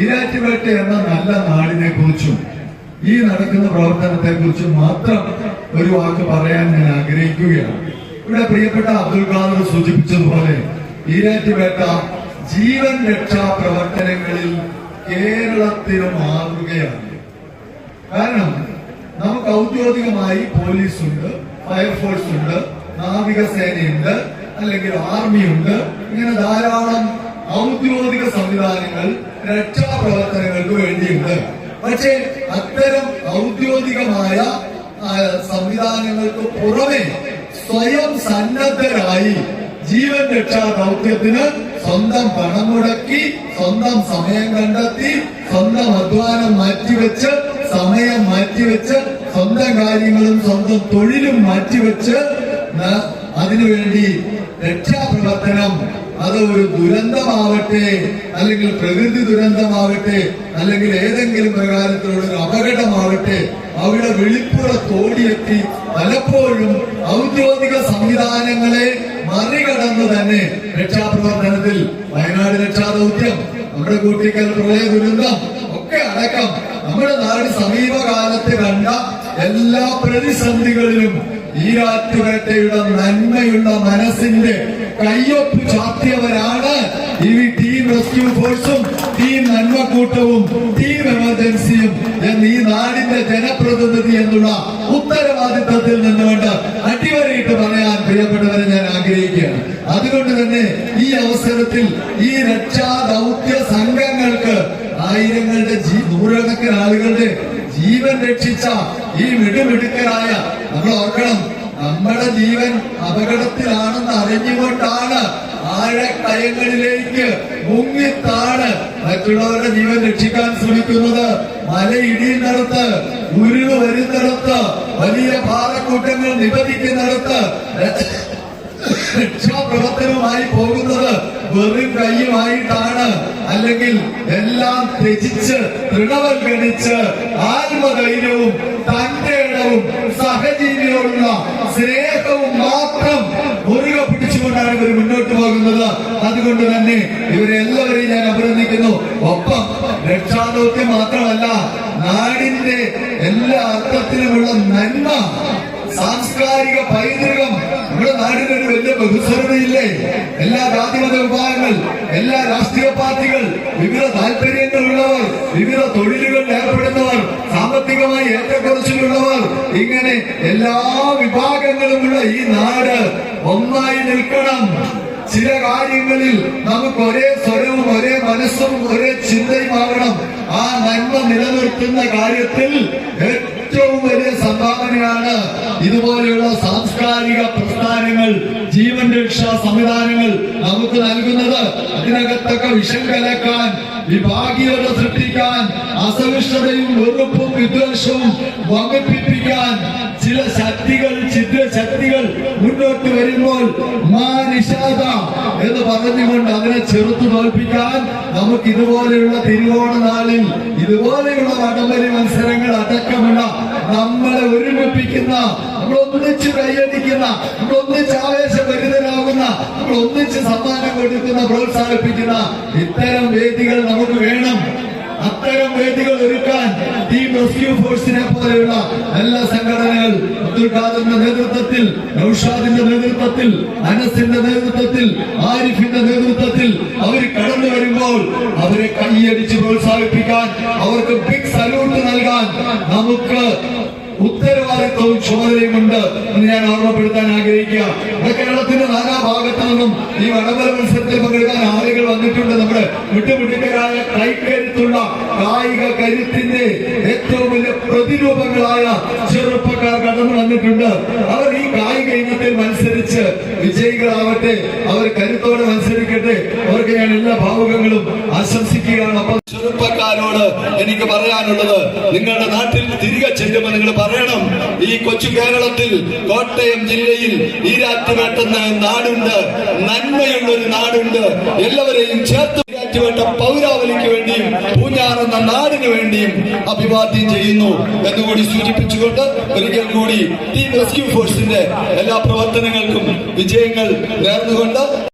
ഇരാറ്റുപേട്ട എന്ന നല്ല നാടിനെ കുറിച്ചും ഈ നടക്കുന്ന പ്രവർത്തനത്തെ കുറിച്ചും മാത്രം ഒരു വാക്ക് പറയാൻ ഞാൻ ആഗ്രഹിക്കുകയാണ്. ഇവിടെ പ്രിയപ്പെട്ട അബ്ദുൽ ഖാദർ സൂചിപ്പിച്ചതുപോലെ ഈരാറ്റുപേട്ട ജീവൻ രക്ഷാ പ്രവർത്തനങ്ങളിൽ കേരളത്തിന് മാതൃകയാണ് കാരണം നമുക്ക് ഔദ്യോഗികമായി പോലീസ് ഉണ്ട് ഫയർഫോഴ്സ് ഉണ്ട് നാവികസേനയുണ്ട് അല്ലെങ്കിൽ ആർമിയുണ്ട് ഇങ്ങനെ ധാരാളം ഔദ്യോഗിക സംവിധാനങ്ങൾ രക്ഷാപ്രവർത്തനങ്ങൾക്ക് വേണ്ടിയുണ്ട്. പക്ഷേ അത്തരം ഔദ്യോഗികമായ സംവിധാനങ്ങൾക്ക് പുറമെ സ്വയം സന്നദ്ധരായി ജീവൻ രക്ഷാ ദൗത്യത്തിന് സ്വന്തം പണം മുടക്കി സ്വന്തം സമയം കണ്ടെത്തി സ്വന്തം അധ്വാനം മാറ്റിവെച്ച് സമയം മാറ്റിവെച്ച് സ്വന്തം കാര്യങ്ങളും സ്വന്തം തൊഴിലും മാറ്റിവെച്ച് അതിനുവേണ്ടി രക്ഷാപ്രവർത്തനം അത് ഒരു ദുരന്തമാവട്ടെ അല്ലെങ്കിൽ പ്രകൃതി ദുരന്തമാവട്ടെ അല്ലെങ്കിൽ ഏതെങ്കിലും പ്രകാരത്തിലുള്ള ഒരു അപകടമാവട്ടെ അവിടെ വെളിപ്പുറത്തോടിയെത്തി പലപ്പോഴും ഔദ്യോഗിക സംവിധാനങ്ങളെ മറികടന്ന് തന്നെ രക്ഷാപ്രവർത്തനത്തിൽ വയനാട് രക്ഷാദൗത്യം നമ്മുടെ കൂട്ടിക്കൽ പ്രളയ ദുരന്തം ഒക്കെ അടക്കം നമ്മുടെ നാട് സമീപകാലത്ത് കണ്ട എല്ലാ പ്രതിസന്ധികളിലും ഈരാറ്റുപേട്ടയുടെ നന്മയുള്ള മനസ്സിന്റെ കയ്യൊപ്പ് ചാത്തിയവരാണ്. ഈ ടീം റെസ്ക്യൂ ഫോഴ്സും ടീം നന്മക്കൂട്ടവും ടീം എമർജൻസിയും എന്ന് ഈ നാടിന്റെ ജനപ്രതിനിധി എന്നുള്ള ഉത്തരവാദിത്വത്തിൽ നിന്നുകൊണ്ട് അടിവരയിട്ട് പറയാൻ പ്രിയപ്പെട്ടവരെ ഞാൻ ആഗ്രഹിക്കുകയാണ്. അതുകൊണ്ട് തന്നെ ഈ അവസരത്തിൽ ഈ രക്ഷാ ദൗത്യ സംഘങ്ങൾക്ക് ആയിരങ്ങളുടെ നൂറുകണക്കിന് ആളുകളുടെ ജീവൻ രക്ഷിച്ച ഈ മിടുമിടുക്കരായ ജീവൻ അപകടത്തിലാണെന്ന് അറിഞ്ഞുകൊണ്ടാണ് ആഴക്കയങ്ങളിലേക്ക് മുങ്ങിത്താണ് മറ്റുള്ളവരുടെ ജീവൻ രക്ഷിക്കാൻ ശ്രമിക്കുന്നത്. മലയിടിയുന്നിടത്ത് ഉരുൾ വരുന്നിടത്ത് വലിയ പാറക്കൂട്ടങ്ങൾ നിബന്ധിക്കുന്നിടത്ത് രക്ഷാപ്രവർത്തനവുമായി പോകുന്നത് വെറും കൈയുമായിട്ടാണ്. അല്ലെങ്കിൽ എല്ലാം ത്യജിച്ച് തൃണവൽഗണിച്ച് ആത്മധൈര്യവും തന്റെ ഇടവും സഹജീവിയോടുള്ള സ്നേഹവും മാത്രം മുറുകെ പിടിച്ചുകൊണ്ടാണ് ഇവർ മുന്നോട്ട് പോകുന്നത് അതുകൊണ്ട് തന്നെ ഇവരെല്ലാവരെയും ഞാൻ അഭിനന്ദിക്കുന്നു. ഒപ്പം രക്ഷാദൗത്യം മാത്രമല്ല നാടിന്റെ എല്ലാ അർത്ഥത്തിലുമുള്ള നന്മ സാംസ്കാരിക പൈതൃകം നമ്മുടെ നാടിന് വലിയ ബഹുസ്വരതയില്ലേ? എല്ലാ ജാതിമത വിഭാഗങ്ങൾ എല്ലാ രാഷ്ട്രീയ പാർട്ടികൾ വിവിധ താല്പര്യങ്ങളുള്ളവർ വിവിധ തൊഴിലുകളിൽ ഏർപ്പെടുന്നവർ സാമ്പത്തികമായി ഏറ്റക്കുറച്ചിലുള്ളവർ ഇങ്ങനെ എല്ലാ വിഭാഗങ്ങളുമുള്ള ഈ നാട് ഒന്നായി നിൽക്കണം. ചില കാര്യങ്ങളിൽ നമുക്ക് ഒരേ സ്വരവും ഒരേ മനസ്സും ഒരേ ചിന്തയും ആവണം. ആ നന്മ നിലനിർത്തുന്ന കാര്യത്തിൽ ഏറ്റവും വലിയ സംഭാവനയാണ് ഇതുപോലെയുള്ള സാംസ്കാരിക പ്രസ്ഥാനങ്ങൾ ജീവൻ രക്ഷാ സംവിധാനങ്ങൾ നമുക്ക് നൽകുന്നത്. അതിനകത്തൊക്കെ വിഷം കലക്കാൻ വിഭാഗീയത സൃഷ്ടിക്കാൻ അസഹിഷ്ണുതയും വെറുപ്പും വിദ്വേഷവും വകുപ്പിപ്പിക്കാൻ ചില ശക്തികൾ ചിത്ര ശക്തികൾ മുന്നോട്ട് വരുമ്പോൾ മാനിഷാദ എന്ന് പറഞ്ഞുകൊണ്ട് അതിനെ ചെറുത്തു തോൽപ്പിക്കാൻ നമുക്ക് ഇതുപോലെയുള്ള തിരുവോണ നാളിൽ ഇതുപോലെയുള്ള വടംവലി മത്സരങ്ങൾ അടക്കമുള്ള നമ്മളെ ഒരുമിപ്പിക്കുന്ന നമ്മളൊന്നിച്ച് കൈയടിക്കുന്ന ആവേശഭരിതരാകുന്ന നമ്മൾ ഒന്നിച്ച് സമ്മാനം കൊടുക്കുന്ന പ്രോത്സാഹിപ്പിക്കുന്ന ഇത്തരം വേദികൾ നമുക്ക് വേണം. അത്തരം വേദികൾ ഒരുക്കാൻ ടീം റെസ്ക്യൂ ഫോഴ്സിനെ പോലെയുള്ള എല്ലാ സംഘടനകൾ അബ്ദുൽ ഖാദറിന്റെ നേതൃത്വത്തിൽ നൌഷാദിന്റെ നേതൃത്വത്തിൽ അനസിന്റെ നേതൃത്വത്തിൽ ആരിഫിന്റെ നേതൃത്വത്തിൽ അവർ കടന്നു വരുമ്പോൾ അവരെ കൈയടിച്ച് പ്രോത്സാഹിപ്പിക്കാൻ അവർക്ക് ബിഗ് സല്യൂട്ട് നൽകാൻ നമുക്ക് ഉത്തരവാദിത്വവും ചുമതലയുമുണ്ട് എന്ന് ഞാൻ ഓർമ്മപ്പെടുത്താൻ ആഗ്രഹിക്കുക. കേരളത്തിന്റെ നാനാഭാഗത്തു നിന്നും ഈ വടംബല മത്സരത്തിൽ പങ്കെടുക്കാൻ ആളുകൾ വന്നിട്ടുണ്ട്. നമ്മുടെ വിട്ടുപിടിക്കരായ കൈക്കരുത്തുള്ള കായിക കരുത്തിന്റെ ഏറ്റവും വലിയ പ്രതിരൂപങ്ങളായ ചെറുപ്പക്കാർ കടന്നു വന്നിട്ടുണ്ട്. അവർ ഈ കായിക ഇനത്തിൽ മത്സരിച്ച് വിജയികളാവട്ടെ. അവർ കരുത്തോടെ മത്സരിക്കട്ടെ. അവർക്ക് ഞാൻ എല്ലാ ഭാവുകങ്ങളും ആശംസിക്കുകയാണ്. അപ്പം ചെറുപ്പക്കാരോട് എനിക്ക് പറയാനുള്ളത്? നിങ്ങളുടെ നാട്ടിൽ തിരികെ ചെല്ലുമ്പോൾ നിങ്ങൾ പറയണം ഈ കൊച്ചു കേരളത്തിൽ കോട്ടയം ജില്ലയിൽ ഈ ഈരാറ്റുപേട്ടെന്ന നാടുണ്ട് നന്മയുള്ള ഒരു നാടുണ്ട്. എല്ലാവരെയും ചേർത്ത് ഈരാറ്റുപേട്ട പൗരാവലിക്ക് വേണ്ടിയും പൂഞ്ഞാർ എന്ന നാടിന് വേണ്ടിയും അഭിവാദ്യം ചെയ്യുന്നു എന്നുകൂടി സൂചിപ്പിച്ചുകൊണ്ട് ഒരിക്കൽ കൂടി ടീം റെസ്ക്യൂ ഫോഴ്സിന്റെ എല്ലാ പ്രവർത്തനങ്ങൾക്കും വിജയങ്ങൾ നേർന്നുകൊണ്ട്